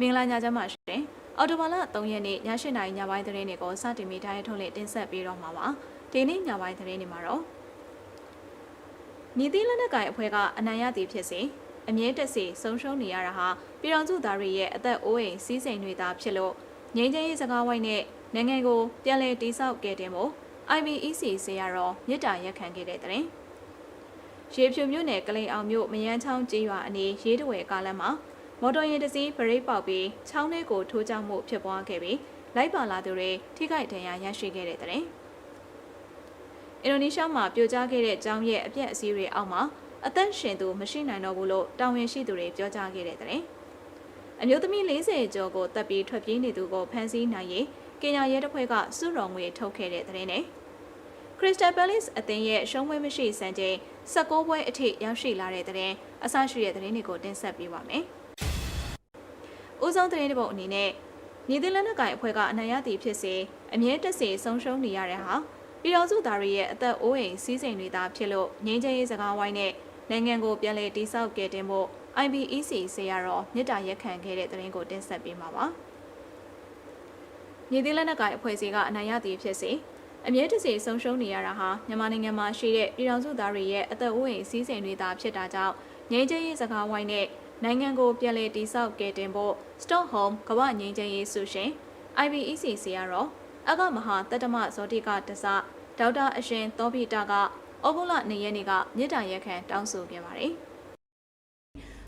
မင်္ဂလာညချမ်းပါရှင်အော်တိုဘာလ3ရက်နေ့ည8နာရီညပိုင်းသတင်းတွေကိုစတင်မိထားတဲ့ထုတ်လင်းတင်ဆက်ပေးတော့မှာပါဒီနေ့ညပိုင်းသတင်းတွေမှာတော့ညီသီးလက်နက်ကိုင်အဖွဲ့ကအနံ့ရသည်ဖြစ်စေအမြဲတက်စီဆုံးရှုံးနေရတာဟာပြည်တော်စုသားတွေရဲ့အသက်အိုးအိမ်စီးစိမ်တွေသာဖြစ်လို့ငြိမ်းချမ်းရေးစကားဝိုင်းနဲ့နိုင်ငံကိုပြန်လည်တည်ဆောက်ခဲ့တဲ့မို့ IBEC ဆေးရတော့မြစ်တာရက်ခံခဲ့တဲ့တဲ့ရင်ရေဖြူမြို့နယ်ကလိန်အောင်မြို့မယန်းချောင်းကျေးရွာအနီးရေးတဝဲကားလမ်းမှာ မော်တော်ယာဉ်တစ်စီးဗရိတ်ပေါက်ပြီးချောင်းထဲကိုထိုးကျမှုဖြစ်ပွားခဲ့ပြီးလိုက်ပါလာသူတွေထိခိုက်ဒဏ်ရာရရှိခဲ့တဲ့တဲ့။အင်ဒိုနီးရှားမှာပြိုကျခဲ့တဲ့ကျောင်းရဲ့အပြက်အစည်းတွေအောက်မှာအသက်ရှင်သူမရှိနိုင်တော့ဘူးလို့တာဝန်ရှိသူတွေပြောကြားခဲ့တဲ့တဲ့။အမျိုးသမီး40ကျော်ကိုတပ်ပြီးထွက်ပြေးနေသူကိုဖမ်းဆီးနိုင်ရေးကင်ညာရဲတပ်ဖွဲ့ကစုရုံငွေထုတ်ခဲ့တဲ့တဲ့နဲ့ခရစ္စတယ်ပယ်လစ်အသင်းရဲ့ရှုံးဝဲမရှိစံချိန်16ပွဲအထိရောက်ရှိလာတဲ့တဲ့အဆရှိတဲ့တဲ့တွေကိုတင်ဆက်ပေးပါမယ်။ ဦးဆုံးသတင်းတစ်ပုဒ်အနေနဲ့ညီသလက်နက်ကိုင်အဖွဲ့ကအနိုင်ရသည်ဖြစ်စေအမြဲတက်စေဆုံးရှုံးနေရတဲ့ဟာပြည်တော်စုသားတွေရဲ့အသက်အိုးအိမ်စီးစိမ်တွေသာဖြစ်လို့ငြိမ်းချမ်းရေးစကားဝိုင်းနဲ့နိုင်ငံကိုပြန်လည်တည်ဆောက်ခဲ့တဲ့မို့ IBEC ဆေးရတော့မြစ်တာရက်ခံခဲ့တဲ့သတင်းကိုတင်ဆက်ပေးမှာပါ။ညီသလက်နက်ကိုင်အဖွဲ့အစည်းကအနိုင်ရသည်ဖြစ်စေအမြဲတစေဆုံးရှုံးနေရတာဟာမြန်မာနိုင်ငံမှာရှိတဲ့ပြည်တော်စုသားတွေရဲ့အသက်အိုးအိမ်စီးစိမ်တွေသာဖြစ်တာကြောင့်ငြိမ်းချမ်းရေးစကားဝိုင်းနဲ့ နိုင်ငံကိုပြန်လည်တည်ဆောက်ခဲ့တင်ဖို့ Stockholm ကမ္ဘာငြိမ်းချမ်းရေးဆုရှင် IBEC စီကတော့အကမဟာတတမဇောတိကတစဒေါက်တာအရှင်သောပိတာကဩဂုတ်လ2ရက်နေ့ကမြေတားရက်ခံတောင်းဆိုခဲ့ပါတယ်။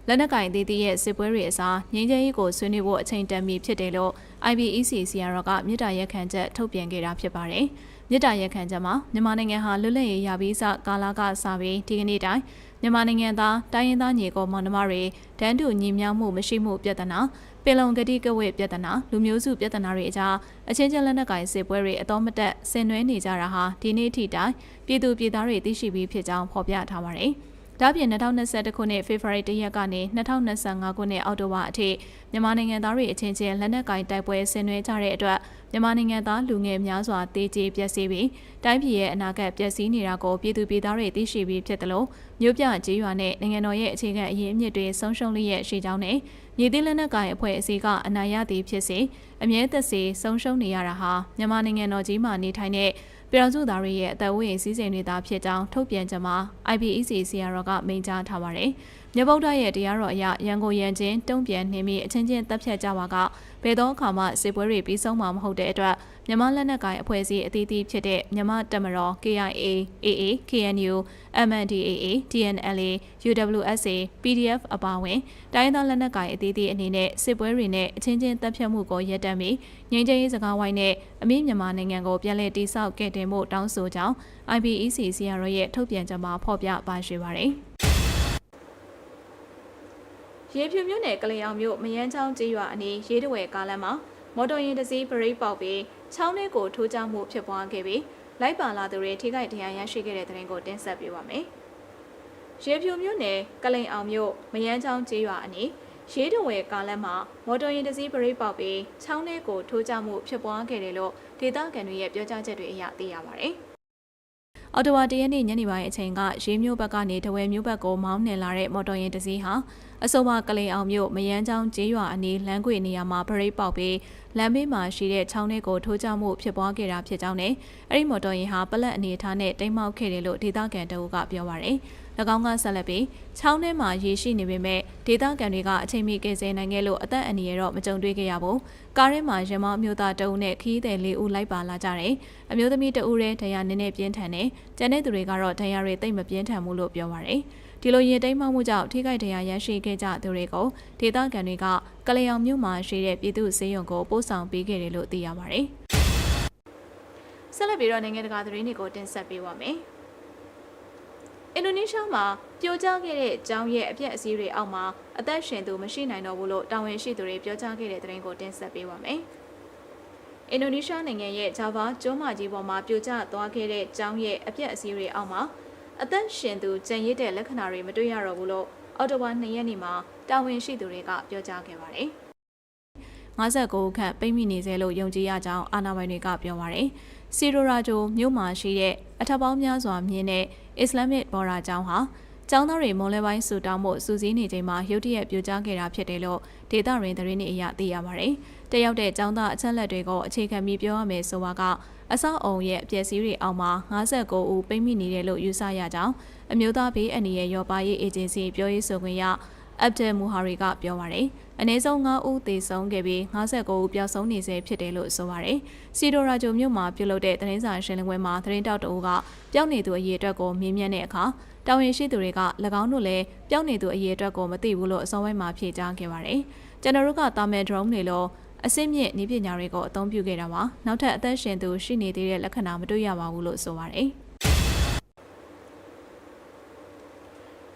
လက်နက်ကင်သေးသေးရဲ့စစ်ပွဲတွေအစားငြိမ်းချမ်းရေးကိုဆွေးနွေးဖို့အချိန်တန်ပြီဖြစ်တယ်လို့ IBEC စီရတော့ကမြေတားရက်ခံချက်ထုတ်ပြန်ခဲ့တာဖြစ်ပါတယ်။မြေတားရက်ခံချက်မှာမြန်မာနိုင်ငံဟာလွတ်လပ်ရေးရပြီးစကာလကစပြီးဒီကနေ့တိုင်းမြန်မာနိုင်ငံသားတိုင်းရင်းသားညီကိုမောင်နှမတွေတန်းတူညီမျှမှုမရှိမှုပြဿနာပင်လုံဂတိကဝေပြဿနာလူမျိုးစုပြဿနာတွေအကြားအချင်းချင်းလက်နက်ကိုင်စစ်ပွဲတွေအတော်မတက်ဆင်နွှဲနေကြတာဟာဒီနေ့ထိတိုင်ပြည်သူပြည်သားတွေသိရှိပြီးဖြစ်ကြောင်းဖော်ပြထားပါတယ်။ ဒါပြင်2021ခုနှစ်ဖေဖော်ဝါရီလရက်ကနေ2025ခုနှစ်အောက်တိုဘာအထိမြန်မာနိုင်ငံသားတွေအချင်းချင်းလက်နက်ကင်တိုက်ပွဲဆင်နွှဲကြတဲ့အတွက်မြန်မာနိုင်ငံသားလူငယ်များစွာတေးကျေပျက်စီးပြီးတိုင်းပြည်ရဲ့အနာဂတ်ပျက်စီးနေတာကိုပြည်သူပြည်သားတွေသိရှိပြီးဖြစ်တယ်လို့မြို့ပြကြေးရွာနဲ့နိုင်ငံတော်ရဲ့အခြေခံအရေးအမြစ်တွေဆုံးရှုံးလျက်ရှိကြောင်းနဲ့မြေသီးလက်နက်ကိုင်အဖွဲ့အစည်းကအနာရသည်ဖြစ်စေအမြဲသက်စေဆုံးရှုံးနေရတာဟာမြန်မာနိုင်ငံတော်ကြီးမှာနေထိုင်တဲ့ ပြည်တော်စုသားတွေရဲ့အသက်ဝိရစည်းစိမ်တွေသာဖြစ်ကြောင်းထုတ်ပြန်ကြမှာ IPEC ဆီယာရောကမိန့်ကြားထားပါတယ်။ မြဗုဒ္ဓရဲ့တရားတော်အရရန်ကုန်ရန်ချင်းတုံ့ပြန်နှင်းပြီးအချင်းချင်းတပ်ဖြတ်ကြပါကဘယ်သောအခါမှစစ်ပွဲတွေပြီးဆုံးမှာမဟုတ်တဲ့အတွက်မြန်မာလက်နက်ကိုင်အဖွဲ့အစည်းအသီးသီးဖြစ်တဲ့မြန်မာတမတော် KIA AA KNU MNDAA DNLA UWSA PDF အပါအဝင်တိုင်းသားလက်နက်ကိုင်အသီးသီးအနေနဲ့စစ်ပွဲတွေနဲ့အချင်းချင်းတပ်ဖြတ်မှုကိုရပ်တန့်ပြီးငြိမ်းချမ်းရေးစကားဝိုင်းနဲ့အမိမြန်မာနိုင်ငံကိုပြန်လည်တည်ဆောက်ခဲ့တဲ့မှုတောင်းဆိုကြောင်း IPEC စီယာရောရဲ့ထုတ်ပြန်ကြမှာဖော်ပြပါရှိပါတယ်။ ရေဖြူမြို့နယ်ကလေးအောင်မြို့မယန်းချောင်းကျေးရွာအနီးရေးတဝဲကားလမ်းမှာမော်တော်ယာဉ်တစ်စီးဗရိတ်ပေါက်ပြီးချောင်းထဲကိုထိုးကျမှုဖြစ်ပွားခဲ့ပြီးလိုက်ပါလာသူတွေထိခိုက်ဒဏ်ရာရရှိခဲ့တဲ့တဲ့ရင်ကိုတင်ဆက်ပေးပါမယ်။ရေဖြူမြို့နယ်ကလိန်အောင်မြို့မယန်းချောင်းကျေးရွာအနီးရေးတဝဲကားလမ်းမှာမော်တော်ယာဉ်တစ်စီးဗရိတ်ပေါက်ပြီးချောင်းထဲကိုထိုးကျမှုဖြစ်ပွားခဲ့တယ်လို့ဒေသခံတွေရဲ့ပြောကြားချက်တွေအရသိရပါတယ်။ အော်တိုဝါတရက်နေ့ညနေပိုင်းအချိန်ကရေးမြို့ဘက်ကနေတဝဲမြို့ဘက်ကိုမောင်းနှင်လာတဲ့မော်တော်ယာဉ်တစ်စီးဟာအဆိုပါကလေးအောင်မြို့မယန်းချောင်းကျေးရွာအနီးလမ်းကွေနေရာမှာဗရိတ်ပေါက်ပြီးလမ်းဘေးမှာရှိတဲ့ချောင်းထဲကိုထိုးကျမှုဖြစ်ပွားခဲ့တာဖြစ်ကြောင်းနဲ့အဲ့ဒီမော်တော်ယာဉ်ဟာပလက်အနေထားနဲ့တိမ်မောက်ခဲ့တယ်လို့ဒေသခံတအုပ်ကပြောပါရယ်၎ င်းကဆက်လက်ပြီးချောင်းထဲမှာရေရှိနေပေမဲ့ဒေသခံတွေကအချိန်မီကယ်ဆယ်နိုင်ခဲ့လို့အသက်အန္တရာယ်တော့မကြုံတွေ့ခဲ့ရဘူး။ကားထဲမှာရမောင်းမျိုးသားတအုပ်နဲ့ခီးသည်လေးဦးလိုက်ပါလာကြတယ်။အမျိုးသမီးတအုပ်ရဲ့ဒဏ်ရာနည်းနည်းပြင်းထန်တယ်။ကျန်တဲ့သူတွေကတော့ဒဏ်ရာတွေတိတ်မပြင်းထန်ဘူးလို့ပြောပါရယ်။ဒီလိုရင်တိမ်မှမှုကြောင့်ထိခိုက်ဒဏ်ရာရရှိခဲ့ကြသူတွေကိုဒေသခံတွေကကလျောင်မြို့မှာရှိတဲ့ပြည်သူ့စေယုံကိုပို့ဆောင်ပေးခဲ့တယ်လို့သိရပါတယ်။ဆက်လက်ပြီးတော့နိုင်ငံတကာသတင်းတွေကိုတင်ဆက်ပေးပါမယ်။ အင်ဒိုနီးရှားမှာပြိုကျခဲ့တဲ့ကျောင်းရဲ့အပြက်အစည်းတွေအောက်မှာအသက်ရှင်သူမရှိနိုင်တော့ဘူးလို့တာဝန်ရှိသူတွေပြောကြားခဲ့တဲ့သတင်းကိုတင်ဆက်ပေးပါမယ်။အင်ဒိုနီးရှားနိုင်ငံရဲ့ဂျာဗာကျွန်းမကြီးပေါ်မှာပြိုကျသွားခဲ့တဲ့ကျောင်းရဲ့အပြက်အစည်းတွေအောက်မှာအသက်ရှင်သူကြံရစ်တဲ့လက္ခဏာတွေမတွေ့ရတော့ဘူးလို့အော်တိုဘာ2ရက်နေ့မှာတာဝန်ရှိသူတွေကပြောကြားခဲ့ပါတယ်။59ခန့်ပိတ်မိနေစေလို့ယုံကြည်ရကြောင်းအာဏာပိုင်တွေကပြောပါတယ်။ စီရိုရာဂျိုမြို့မှာရှိတဲ့အထက်ပေါင်းများစွာမြင့်တဲ့အစ္စလာမစ်ဘော်ရာကျောင်းဟာကျောင်းသားတွေမွန်လဲပိုင်းဆူတောင်းမှုစူးစီးနေချိန်မှာရုတ်တရက်ပြိုကျခဲ့တာဖြစ်တယ်လို့ဒေတာရင်းသတင်းတွေအရသိရပါတယ်။တက်ရောက်တဲ့ကျောင်းသားအချက်လက်တွေကိုအခြေခံပြီးပြောရမယ်ဆိုပါကအဆောက်အုံရဲ့အပျက်စီးတွေအောက်မှာ59ဦးပိတ်မိနေတယ်လို့ယူဆရကြောင်းအမျိုးသားဘေးအန္တရာယ်ရောပါရေးအေဂျင်စီပြောရေးဆိုခွင့်ရ အပ်ဒယ်မူဟာရီကပြောပါတယ်။အနည်းဆုံး9ဦးသေဆုံးခဲ့ပြီး59ဦးပျောက်ဆုံးနေဆဲဖြစ်တယ်လို့ဆိုပါတယ်။စီဒိုရာဂျိုမြို့မှာပြုလုပ်တဲ့သတင်းစာရှင်းလင်းပွဲမှာသတင်းတောက်တအူးကပျောက်နေသူအရေးအတွက်ကိုမေးမြန်းတဲ့အခါတောင်ရင်ရှိသူတွေက၎င်းတို့လည်းပျောက်နေသူအရေးအတွက်ကိုမသိဘူးလို့အစောပိုင်းမှာဖြေကြားခဲ့ပါတယ်။ကျွန်တော်တို့ကတာမယ် drone တွေလို့အစစ်မြင့်နည်းပညာတွေကိုအသုံးပြုခဲ့တာပါ။နောက်ထပ်အသက်ရှင်သူရှိနေသေးတဲ့လက္ခဏာမတွေ့ရပါဘူးလို့ဆိုပါတယ်။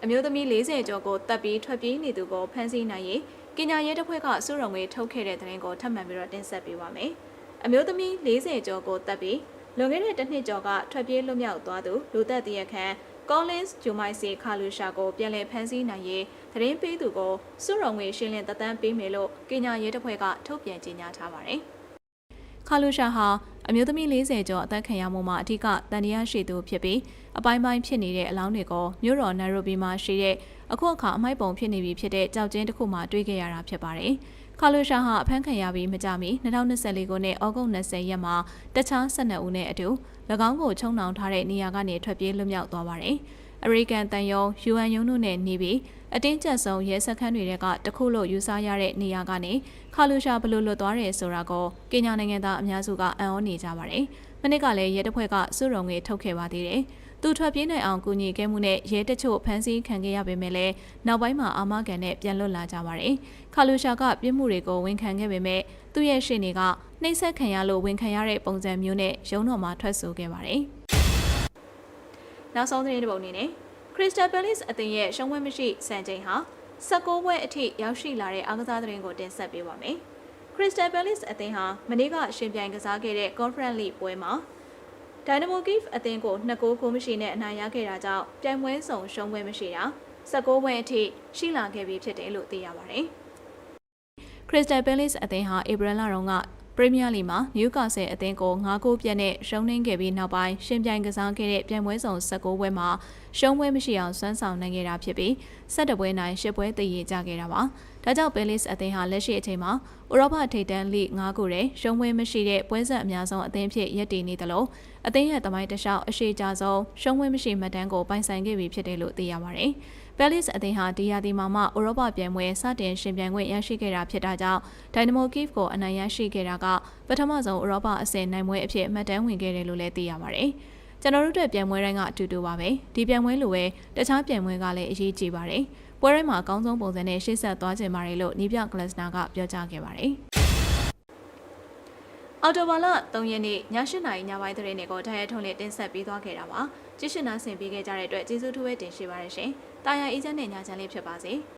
အမျိုးသမီး40ကျော်ကိုတပ်ပြီးထွက်ပြေးနေသူကိုဖမ်းဆီးနိုင်ရေးကညာရဲတပ်ဖွဲ့ကစုရုံငွေထုတ်ခဲ့တဲ့တဲ့ရင်ကိုထပ်မံပြီးတော့တင်ဆက်ပေးပါမယ်။အမျိုးသမီး40ကျော်ကိုတပ်ပြီးလွန်ခဲ့တဲ့တစ်နှစ်ကျော်ကထွက်ပြေးလွတ်မြောက်သွားသူလူသက်တရခန့် Collins ဂျူမိုက်စီခါလူရှာကိုပြန်လည်ဖမ်းဆီးနိုင်ရေးသတင်းပေးသူကိုစုရုံငွေရှင်းလင်းသက်တမ်းပေးမယ်လို့ကညာရဲတပ်ဖွဲ့ကထုတ်ပြန်ကြေညာထားပါတယ်။ ခါလူရှာဟာအမျိုးသမီး40ကျော်အသက်ခံရမှုမှာအထူးကတန်တရားရှိသူဖြစ်ပြီးအပိုင်းပိုင်းဖြစ်နေတဲ့အလောင်းတွေကိုမြို့တော်နိုင်ရိုဘီမှာရှိတဲ့အခုအခါအမိုက်ပုံဖြစ်နေပြီဖြစ်တဲ့ကြောက်ကျင်းတစ်ခုမှတွေ့ခဲ့ရတာဖြစ်ပါတယ်။ခါလူရှာဟာအဖမ်းခံရပြီးမကြမီ2024ခုနှစ်ဩဂုတ်20ရက်မှာတခြား12ဦးနဲ့အတူ၎င်းကိုချုံနှောင်ထားတဲ့နေရာကနေထွက်ပြေးလွတ်မြောက်သွားပါတယ်။ အမေရိကန်တန်ယုံ UN ယုံတို့နဲ့နေပြီးအတင်းကျပ်ဆုံးရဲစခန်းတွေကတခုလို့ယူဆရတဲ့နေရာကနေခါလူရှာဘလို့လွတ်သွားတယ်ဆိုတာကိုကင်ညာနိုင်ငံသားအများစုကအံ့ဩနေကြပါတယ်။မနစ်ကလည်းရဲတပ်ဖွဲ့ကစုရုံငွေထုတ်ခဲ့ပါသေးတယ်။သူထွက်ပြေးနိုင်အောင်ကူညီခဲ့မှုနဲ့ရဲတချို့ဖမ်းဆီးခံခဲ့ရပေမဲ့လည်းနောက်ပိုင်းမှာအာမခံနဲ့ပြန်လွတ်လာကြပါတယ်။ခါလူရှာကပြစ်မှုတွေကိုဝန်ခံခဲ့ပေမဲ့သူ့ရဲ့ရှေ့နေကနှိပ်စက်ခံရလို့ဝန်ခံရတဲ့ပုံစံမျိုးနဲ့ရုံးတော်မှာထွက်ဆိုခဲ့ပါတယ်။ နောက်ဆုံးသတင်းတစ်ပုဒ်အနေနဲ့ Crystal Palace အသင်းရဲ့ရှုံးဝဲမရှိစံချိန်ဟာ16ဘွဲအထိရောက်ရှိလာတဲ့အားကစားသတင်းကိုတင်ဆက်ပေးပါမယ်။ Crystal Palace အသင်းဟာမနေ့ကရှင်ပြိုင်ကစားခဲ့တဲ့ Conference League ပွဲမှာ Dynamo Kiev အသင်းကို2ဂိုးကိုမရှိနဲ့အနိုင်ရခဲ့တာကြောင့်ပြိုင်ပွဲဆောင်ရှုံးပွဲမရှိတာ16ဘွဲအထိရှိလာခဲ့ပြီဖြစ်တယ်လို့သိရပါတယ်။ Crystal Palace အသင်းဟာဧပြီလတုန်းက ပရီးမီးယားလိမှာနယူကာဆယ်အသင်းကို9ဂိုးပြတ်နဲ့ရှုံးနိမ့်ခဲ့ပြီးနောက်ပိုင်းရှင်ပြိုင်ကစားခဲ့တဲ့ပြိုင်ပွဲဆောင်16ပွဲမှာရှုံးပွဲမရှိအောင်စွမ်းဆောင်နိုင်ခဲ့တာဖြစ်ပြီး17ပွဲနိုင်10ပွဲတည်ရကြခဲ့တာပါ။ဒါကြောင့်ပဲလစ်အသင်းဟာလက်ရှိအချိန်မှာဥရောပထိပ်တန်းလိ9ခုထဲရှုံးပွဲမရှိတဲ့ပွဲဆက်အများဆုံးအသင်းဖြစ်ရပ်တည်နေသလိုအသင်းရဲ့တမိုင်းတလျှောက်အရှိကြဆုံးရှုံးပွဲမရှိမှတ်တမ်းကိုပိုင်ဆိုင်ခဲ့ပြီဖြစ်တယ်လို့သိရပါတယ်။ Palace အသင်းဟာဒီယာဒီမှာမှဥရောပပြိုင်ပွဲစတင်ရှင်ပြိုင်ခွင့်ရရှိခဲ့တာဖြစ်တာကြောင့် Dynamo Kiev ကိုအနိုင်ရရှိခဲ့တာကပထမဆုံးဥရောပအဆင့်နိုင်ပွဲအဖြစ်မှတ်တမ်းဝင်ခဲ့တယ်လို့လည်းသိရပါတယ်။ကျွန်တော်တို့အတွက်ပြိုင်ပွဲတိုင်းကအတူတူပါပဲ။ဒီပြိုင်ပွဲလိုပဲတခြားပြိုင်ပွဲကလည်းအရေးကြီးပါတယ်။ပွဲတိုင်းမှာအကောင်းဆုံးပုံစံနဲ့ရှေ့ဆက်သွားကြပါတယ်လို့နီးပြကလစ်စနာကပြောကြားခဲ့ပါတယ်။အော်တိုဘာလ3ရက်နေ့ည8:00နာရီညပိုင်းသတင်းတွေကိုထားရထုံးလေးတင်ဆက်ပေးသွားခဲ့တာပါ။ကြည့်ရှုနာဆင်ပေးခဲ့ကြတဲ့အတွက်ကျေးဇူးထူးပဲတင်ရှိပါရရှင်။ တာယာအေးချမ်းတဲ့ညချမ်းလေးဖြစ်ပါစေ။